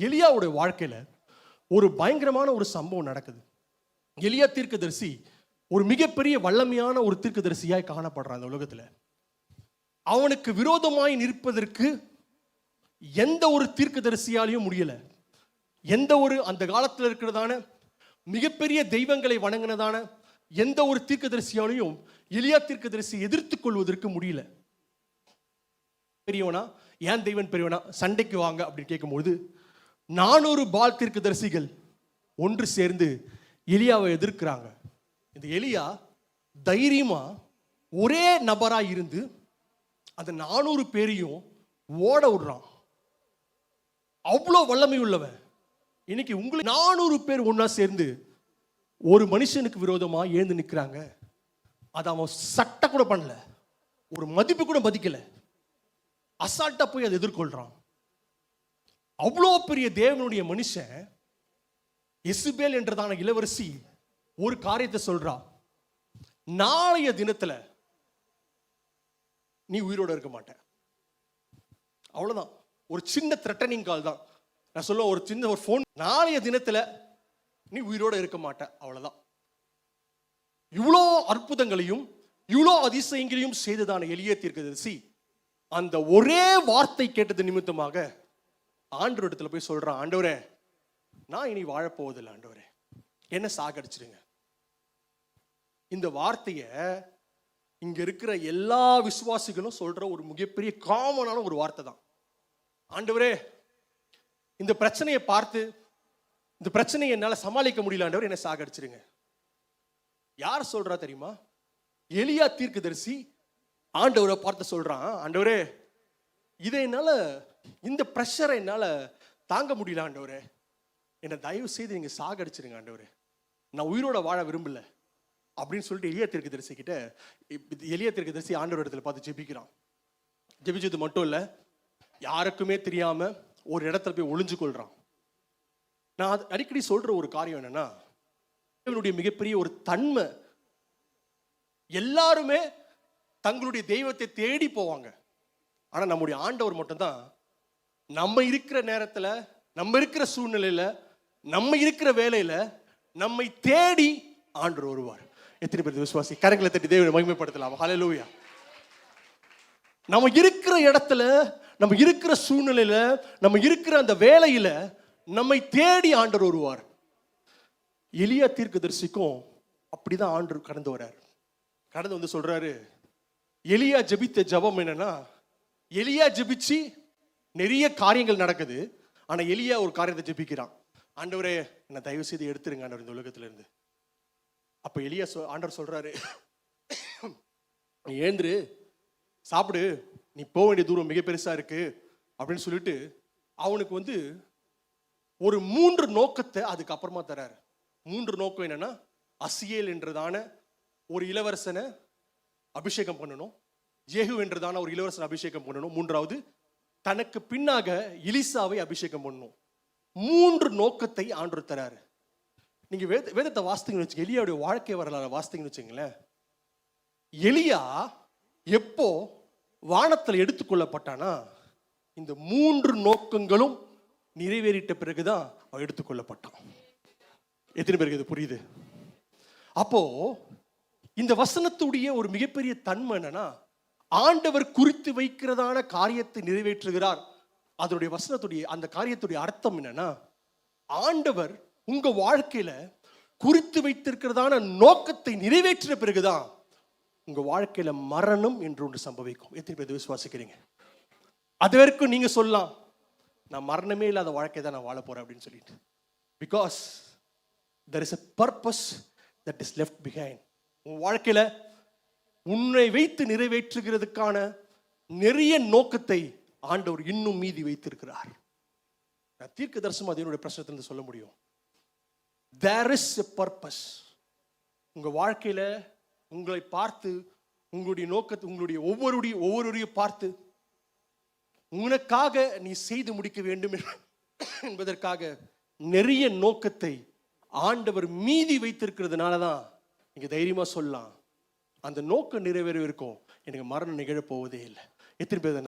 எலியாவுடைய வாழ்க்கையில ஒரு பயங்கரமான ஒரு சம்பவம் நடக்குது. எலியா தீர்க்கதரிசி ஒரு மிகப்பெரிய வல்லமையான ஒரு தீர்க்கதரிசியாய் காணப்படுறான் அந்த உலகத்துல. அவனுக்கு விரோதமாய் நிற்பதற்கு எந்த ஒரு தீர்க்கதரிசியாலையும் முடியல. எந்த ஒரு அந்த காலத்தில் இருக்கிறதான மிகப்பெரிய தெய்வங்களை வணங்கினதான எந்த ஒரு தீர்க்கதரிசியாலையும் எளியா தீர்க்கதரிசி எதிர்த்து கொள்வதற்கு முடியல. பெரியவனா ஏன் தெய்வன் பெரியவனா சண்டைக்கு வாங்க அப்படின்னு கேட்கும்போது நானூறு பால் தீர்க்கதரிசிகள் ஒன்று சேர்ந்து எலியாவை எதிர்க்கிறாங்க. இந்த எலியா தைரியமாக ஒரே நபராக இருந்து அந்த நானூறு பேரையும் ஓட விடுறான். அவ்வளோ வல்லமை உள்ளவன். இன்னைக்கு உங்களுக்கு நானூறு பேர் ஒன்றா சேர்ந்து ஒரு மனுஷனுக்கு விரோதமாக எழுந்து நிற்கிறாங்க அதை அவன் சட்டை கூட பண்ணல. ஒரு மதிப்பு கூட மதிக்கலை. அசால்ட்டாக போய் அதை எதிர்கொள்கிறான் அவ்வளோ பெரிய தேவனுடைய மனுஷன் இசுபேல் என்றதான இளவரசி ஒரு காரியத்தை சொல்றா நாளைய தினத்துல நீ உயிரோட இருக்க மாட்ட. அவ்வளவுதான். ஒரு சின்ன த்ரெட்டனிங் கால் தான். நான் சொல்ல ஒரு சின்ன ஒரு ஃபோன் நாளைய தினத்துல நீ உயிரோட இருக்க மாட்ட. அவ்வளவுதான். இவ்வளோ அற்புதங்களையும் இவ்வளோ அதிசயங்களையும் செய்ததான எளிய தீர்க்கதரிசி அந்த ஒரே வார்த்தை கேட்டது நிமித்தமாக ஆண்டவரிடத்துல போய் சொல்கிறான் ஆண்டவரே நான் இனி வாழப்போவதில்லை ஆண்டவரே. என்ன சாகடிச்சிடுங்க இந்த வார்த்தையை இங்கே இருக்கிற எல்லா விசுவாசிகளும் சொல்கிற ஒரு மிகப்பெரிய காமனான ஒரு வார்த்தை தான். ஆண்டவரே இந்த பிரச்சனையை பார்த்து இந்த பிரச்சனையை என்னால் சமாளிக்க முடியல ஆண்டவர் என்ன சாகடிச்சிருங்க. யார் சொல்றா தெரியுமா? எலியா தீர்க்கதரிசி ஆண்டவரை பார்த்து சொல்றான் ஆண்டவரே இதை என்னால் இந்த ப்ரெஷரை என்னால தாங்க முடியல ஆண்டவர். என்னை தயவு செய்து நீங்க சாகடிச்சிருங்க ஆண்டவர். நான் உயிரோட வாழ விரும்பல அப்படின்னு சொல்லிட்டு எளிய தீர்க்கதரிசி கிட்ட எளிய எளிய தரிசி ஆண்டவர் இடத்துல பார்த்து ஜெபிக்கிறான். ஜெபிச்சது மட்டும் இல்ல யாருக்குமே தெரியாம ஒரு இடத்துல போய் ஒளிஞ்சு கொள்றான். நான் அடிக்கடி சொல்ற ஒரு காரியம் என்னன்னா இவனுடைய மிகப்பெரிய ஒரு தன்மை எல்லாருமே தங்களுடைய தெய்வத்தை தேடி போவாங்க. ஆனா நம்முடைய ஆண்டவர் மட்டும்தான் நம்ம இருக்கிற நேரத்தில் நம்ம இருக்கிற சூழ்நிலையில நம்ம இருக்கிற வேலையில் நம்மை தேடி ஆண்டு வருவார். எத்தனை பேர் விசுவாசி? கரங்களை தட்டி தேவனை மகிமைப்படுத்தலாம். ஹalleluya நம்ம இருக்கிற இடத்துல நம்ம இருக்கிற சூழ்நிலையில நம்ம இருக்கிற அந்த வேலையில் நம்மை தேடி ஆண்டவர் வருவார். எளியா தீர்க்கதரிசிக்கும் அப்படிதான் ஆண்டு கடந்து வர்றார். கடந்து வந்து சொல்கிறாரு எலியா ஜெபித்த ஜபம் என்னன்னா எலியா ஜபிச்சு நிறைய காரியங்கள் நடக்குது. ஆனால் எளியா ஒரு காரியத்தை ஜெபிக்கிறான். ஆண்டவரே என்னை தயவு செய்து எடுத்துருங்க ஆண்டவர் இந்த உலகத்திலேருந்து. அப்போ எளியா சொ- ஆண்டவர் சொல்கிறாரு நீ ஏந்திரு சாப்பிடு நீ போக வேண்டிய தூரம் மிக பெருசாக இருக்கு அப்படின்னு சொல்லிட்டு அவனுக்கு வந்து ஒரு மூன்று நோக்கத்தை அதுக்கப்புறமா தர்றார் தராரு. மூன்று நோக்கம் என்னன்னா அசியேல் என்றதான ஒரு இளவரசனை அபிஷேகம் பண்ணணும் ஜேகு என்றதான ஒரு இளவரசனை அபிஷேகம் பண்ணணும். மூன்றாவது தனக்கு பின்னாக எலிசாவை அபிஷேகம் பண்ணும். மூன்று நோக்கத்தை ஆண்டு தராரு. நீங்க வேத வேதத்தை வாசித்தீங்கன்னு வச்சு எலியாவுடைய வாழ்க்கை வரலாறு வாசித்தீங்கன்னு வச்சுங்களேன் எலியா எப்போ வானத்தில் எடுத்துக்கொள்ளப்பட்டானா இந்த மூன்று நோக்கங்களும் நிறைவேறிட்ட பிறகுதான் அவன் எடுத்துக்கொள்ளப்பட்டான் எத்தனை பேருக்கு இது புரியுது? அப்போ இந்த வசனத்துடைய ஒரு மிகப்பெரிய தன்மை என்னன்னா ஆண்டவர் குறித்து வைக்கிறதான காரியத்தை நிறைவேற்றுகிறார். அதனுடைய வசனத்துடைய அந்த காரியத்துடைய அர்த்தம் என்னன்னா ஆண்டவர் உங்க வாழ்க்கையில குறித்து வைத்திருக்கிறதான நோக்கத்தை நிறைவேற்றின பிறகுதான் உங்க வாழ்க்கையில மரணம் என்று ஒன்று சம்பவிக்கும். எத்தனை பேர் விசுவாசிக்கிறீங்க? அது வரைக்கும் நீங்க சொல்லலாம் நான் மரணமே இல்லாத வாழ்க்கை தான் நான் வாழ போறேன் அப்படின்னு சொல்லிட்டு. Because there is a purpose that is left behind உன் வாழ்க்கையில உன்னை வைத்து நிறைவேற்றுகிறதுக்கான நிறைய நோக்கத்தை ஆண்டவர் இன்னும் மீதி வைத்திருக்கிறார். நான் தீர்க்க தரிசனம் அது என்னுடைய பிரச்சனத்திலிருந்து சொல்ல முடியும். தேர் இஸ் எ பர்பஸ் உங்கள் வாழ்க்கையில் உங்களை பார்த்து உங்களுடைய நோக்கத்தை உங்களுடைய ஒவ்வொருடைய ஒவ்வொருடைய பார்த்து உனக்காக நீ செய்து முடிக்க வேண்டும் என்பதற்காக நிறைய நோக்கத்தை ஆண்டவர் மீதி வைத்திருக்கிறதுனால தான் நீங்கள் தைரியமாக சொல்லலாம். அந்த நோக்கம் நிறைவேறவிருக்கும் எனக்கு மரணம் நிகழப் போவதே இல்லை. எத்தனை பேர்